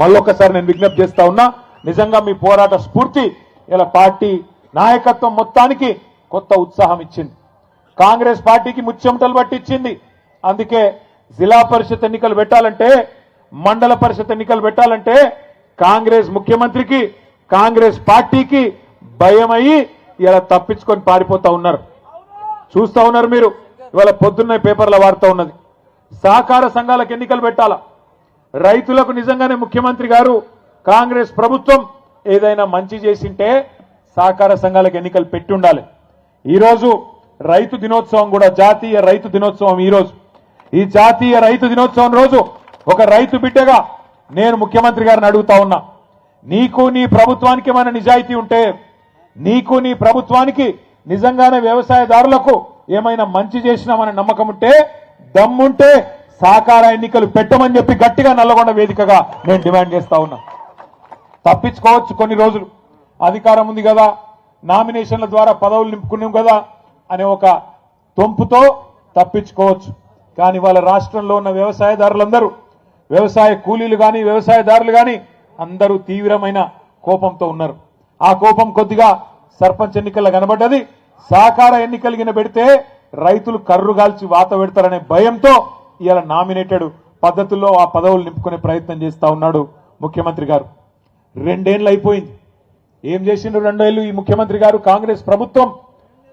మళ్ళొక్కసారి నేను విజ్ఞప్తి చేస్తా ఉన్నా నిజంగా మీ పోరాట స్ఫూర్తి ఇలా పార్టీ నాయకత్వం మొత్తానికి కొత్త ఉత్సాహం ఇచ్చింది. కాంగ్రెస్ పార్టీకి ముచ్చెమటలు పట్టించింది. అందుకే జిల్లా పరిషత్ ఎన్నికలు పెట్టాలంటే మండల పరిషత్ ఎన్నికలు పెట్టాలంటే కాంగ్రెస్ ముఖ్యమంత్రికి కాంగ్రెస్ పార్టీకి భయమయ్యి ఇలా తప్పించుకొని పారిపోతా ఉన్నారు. చూస్తా ఉన్నారు మీరు. ఇవాళ పొద్దున్న పేపర్ల వార్త ఉన్నది. సహకార సంఘాలకు ఎన్నికలు పెట్టాలా? రైతులకు నిజంగానే ముఖ్యమంత్రి గారు కాంగ్రెస్ ప్రభుత్వం ఏదైనా మంచి చేసింటే సహకార సంఘాలకు ఎన్నికలు పెట్టి ఉండాలి ఈరోజు రైతు దినోత్సవం కూడా జాతీయ రైతు దినోత్సవం ఈరోజు. ఈ జాతీయ రైతు దినోత్సవం రోజు ఒక రైతు బిడ్డగా నేను ముఖ్యమంత్రి గారిని అడుగుతా ఉన్నా. నీకు నీ ప్రభుత్వానికి మన నిజాయితీ ఉంటే నీకు నీ ప్రభుత్వానికి నిజంగానే వ్యవసాయదారులకు ఏమైనా మంచి చేసినామనే నమ్మకం ఉంటే దమ్ముంటే సహకార ఎన్నికలు పెట్టమని చెప్పి గట్టిగా నల్లగొండ వేదికగా నేను డిమాండ్ చేస్తా ఉన్నా. తప్పించుకోవచ్చు కొన్ని రోజులు. అధికారం ఉంది కదా. నామినేషన్ల ద్వారా పదవులు నింపుకున్నాం కదా అనే ఒక తొంపుతో తప్పించుకోవచ్చు. కానీ వాళ్ళ రాష్ట్రంలో ఉన్న వ్యవసాయదారులందరూ వ్యవసాయ కూలీలు కానీ వ్యవసాయదారులు కానీ అందరూ తీవ్రమైన కోపంతో ఉన్నారు. ఆ కోపం కొద్దిగా సర్పంచ్ ఎన్నికల్లో కనబడ్డది. సహకార ఎన్నికలు గిన పెడితే రైతులు కర్రుగాల్చి వాత పెడతారనే భయంతో ఇలా నామినేటెడ్ పద్ధతుల్లో ఆ పదవులు నింపుకునే ప్రయత్నం చేస్తా ఉన్నాడు ముఖ్యమంత్రి గారు. రెండేళ్ళు అయిపోయింది. ఏం చేసిండ్రు రెండేళ్ళు ఈ ముఖ్యమంత్రి గారు? కాంగ్రెస్ ప్రభుత్వం.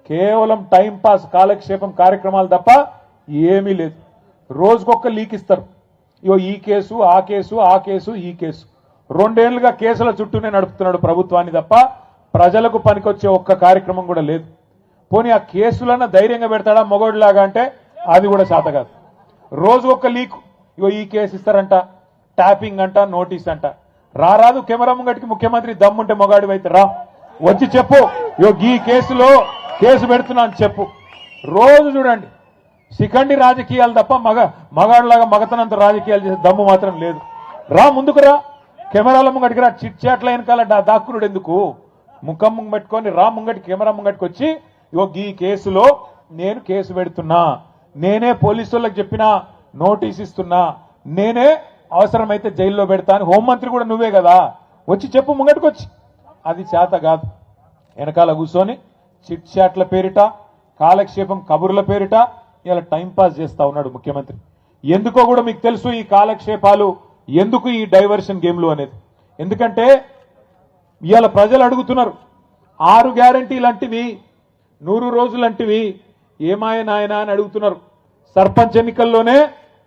కేవలం టైం పాస్ కాలక్షేపం కార్యక్రమాలు తప్ప ఏమీ లేదు. రోజుకొక్క లీక్ ఇస్తారు. ఇగో ఈ కేసు ఆ కేసు ఆ కేసు ఈ కేసు. రెండేళ్ళుగా కేసుల చుట్టూనే నడుపుతున్నాడు ప్రభుత్వాన్ని తప్ప ప్రజలకు పనికొచ్చే ఒక్క కార్యక్రమం కూడా లేదు. పోనీ ఆ కేసులన్న ధైర్యంగా పెడతాడా మొగోడిలాగా అంటే అది కూడా శాత కాదు. రోజు ఒక లీక్. ఇగో ఈ కేసు ఇస్తారంట ట్యాపింగ్ అంట నోటీస్ అంట. రారాదు కెమెరా ముంగటికి ముఖ్యమంత్రి దమ్ముంటే మొగాడి అయితే రా. వచ్చి చెప్పు. ఇగో ఈ కేసులో కేసు పెడుతున్నా అని చెప్పు. రోజు చూడండి. శిఖండి రాజకీయాలు తప్ప మగ మగాడిలాగా మగతనంత రాజకీయాలు చేసే దమ్ము మాత్రం లేదు. రా ముందుకు రా. కెమెరాల ముంగటికి రా. చిట్ చాట్ల వెనకాల దాక్కునుడు ఎందుకు? ముఖం ముంగ పెట్టుకొని రా ముంగటి కెమెరా ముంగటికి వచ్చి ఇగో ఈ కేసులో నేను కేసు పెడుతున్నా. నేనే పోలీసు వాళ్ళకి చెప్పినా నోటీస్ ఇస్తున్నా నేనే అవసరమైతే జైల్లో పెడతా అని హోంమంత్రి కూడా నువ్వే కదా. వచ్చి చెప్పు ముంగటికొచ్చి. అది చేత కాదు. వెనకాల కూర్చొని చిట్ చాట్ల పేరిట కాలక్షేపం కబుర్ల పేరిట ఇలా టైంపాస్ చేస్తా ఉన్నాడు ముఖ్యమంత్రి. ఎందుకో కూడా మీకు తెలుసు ఈ కాలక్షేపాలు ఎందుకు ఈ డైవర్షన్ గేమ్లు అనేది. ఎందుకంటే ఇవాళ ప్రజలు అడుగుతున్నారు ఆరు గ్యారంటీ లాంటివి నూరు రోజులంటివి ఏమాయ నాయనా అని అడుగుతున్నారు. సర్పంచ్ ఎన్నికల్లోనే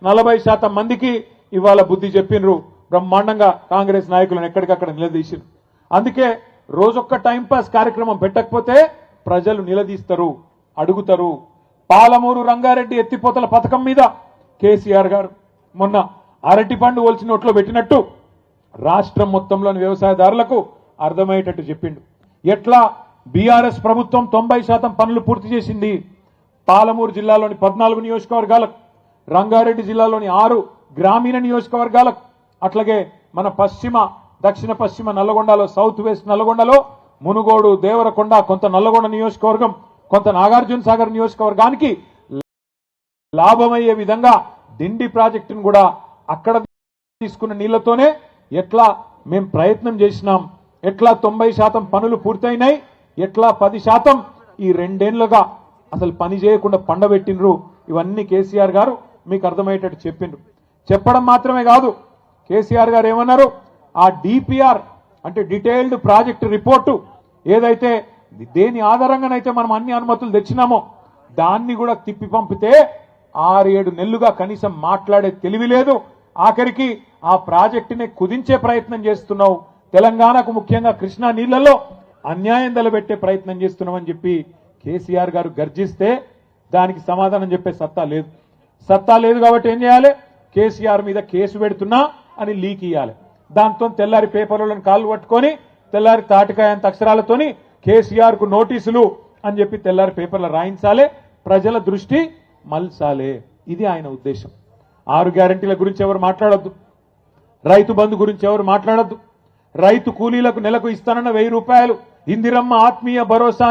నలభై శాతం మందికి ఇవాళ బుద్ధి చెప్పినరు. బ్రహ్మాండంగా కాంగ్రెస్ నాయకులను ఎక్కడికక్కడ నిలదీసిరు. అందుకే రోజొక్క టైంపాస్ కార్యక్రమం పెట్టకపోతే ప్రజలు నిలదీస్తారు అడుగుతారు. పాలమూరు రంగారెడ్డి ఎత్తిపోతల పథకం మీద కేసీఆర్ గారు మొన్న అరటి పండు ఒలిచి నోట్లో పెట్టినట్టు రాష్ట్రం మొత్తంలోని వ్యవసాయదారులకు అర్థమయ్యేటట్టు చెప్పిండు. ఎట్లా బీఆర్ఎస్ ప్రభుత్వం తొంభై శాతం పనులు పూర్తి చేసింది? పాలమూరు జిల్లాలోని పద్నాలుగు నియోజకవర్గాలకు రంగారెడ్డి జిల్లాలోని ఆరు గ్రామీణ నియోజకవర్గాలకు అట్లాగే మన పశ్చిమ దక్షిణ పశ్చిమ నల్లగొండలో సౌత్ వెస్ట్ నల్లగొండలో మునుగోడు దేవరకొండ కొంత నల్లగొండ నియోజకవర్గం కొంత నాగార్జున సాగర్ నియోజకవర్గానికి లాభమయ్యే విధంగా డిండి ప్రాజెక్టును కూడా అక్కడ తీసుకున్న నీళ్ళతోనే ఎట్లా మేము ప్రయత్నం చేసినాం. ఎట్లా తొంభై శాతం పనులు పూర్తయినాయి ఎట్లా పది శాతం ఈ రెండేళ్ళుగా అసలు పని చేయకుండా పండబెట్టినరు ఇవన్నీ కేసీఆర్ గారు మీకు అర్థమయ్యేటట్టు చెప్పిండ్రు. చెప్పడం మాత్రమే కాదు కేసీఆర్ గారు ఏమన్నారు? ఆ డిపిఆర్ అంటే డీటెయిల్డ్ ప్రాజెక్ట్ రిపోర్టు ఏదైతే దేని ఆధారంగానైతే మనం అన్ని అనుమతులు తెచ్చినామో దాన్ని కూడా తిప్పి పంపితే ఆరు ఏడు నెలలుగా కనీసం మాట్లాడే తెలివి లేదు. ఆఖరికి ఆ ప్రాజెక్టుని కుదించే ప్రయత్నం చేస్తున్నావు. తెలంగాణకు ముఖ్యంగా కృష్ణా నీళ్ళలో అన్యాయం తలబెట్టే ప్రయత్నం చేస్తున్నామని చెప్పి కేసీఆర్ గారు గర్జిస్తే దానికి సమాధానం చెప్పే సత్తా లేదు. సత్తా లేదు కాబట్టి ఏం చేయాలి? కేసీఆర్ మీద కేసు పెడుతున్నా అని లీక్ ఇవ్వాలి దాంతో తెల్లారి పేపర్లను కాళ్ళు పట్టుకొని తెల్లారి తాటికాయ అంత అక్షరాలతోని కేసీఆర్కు నోటీసులు అని చెప్పి తెల్లారి పేపర్లు రాయించాలి. ప్రజల దృష్టి మల్సాలే ఇది ఆయన ఉద్దేశం. ఆరు గ్యారంటీల గురించి ఎవరు మాట్లాడొద్దు. రైతు బంధు గురించి ఎవరు మాట్లాడొద్దు. రైతు కూలీలకు నెలకు ఇస్తానన్న వెయ్యి రూపాయలు. ఇందిరమ్మ ఆత్మీయ భరోసా అని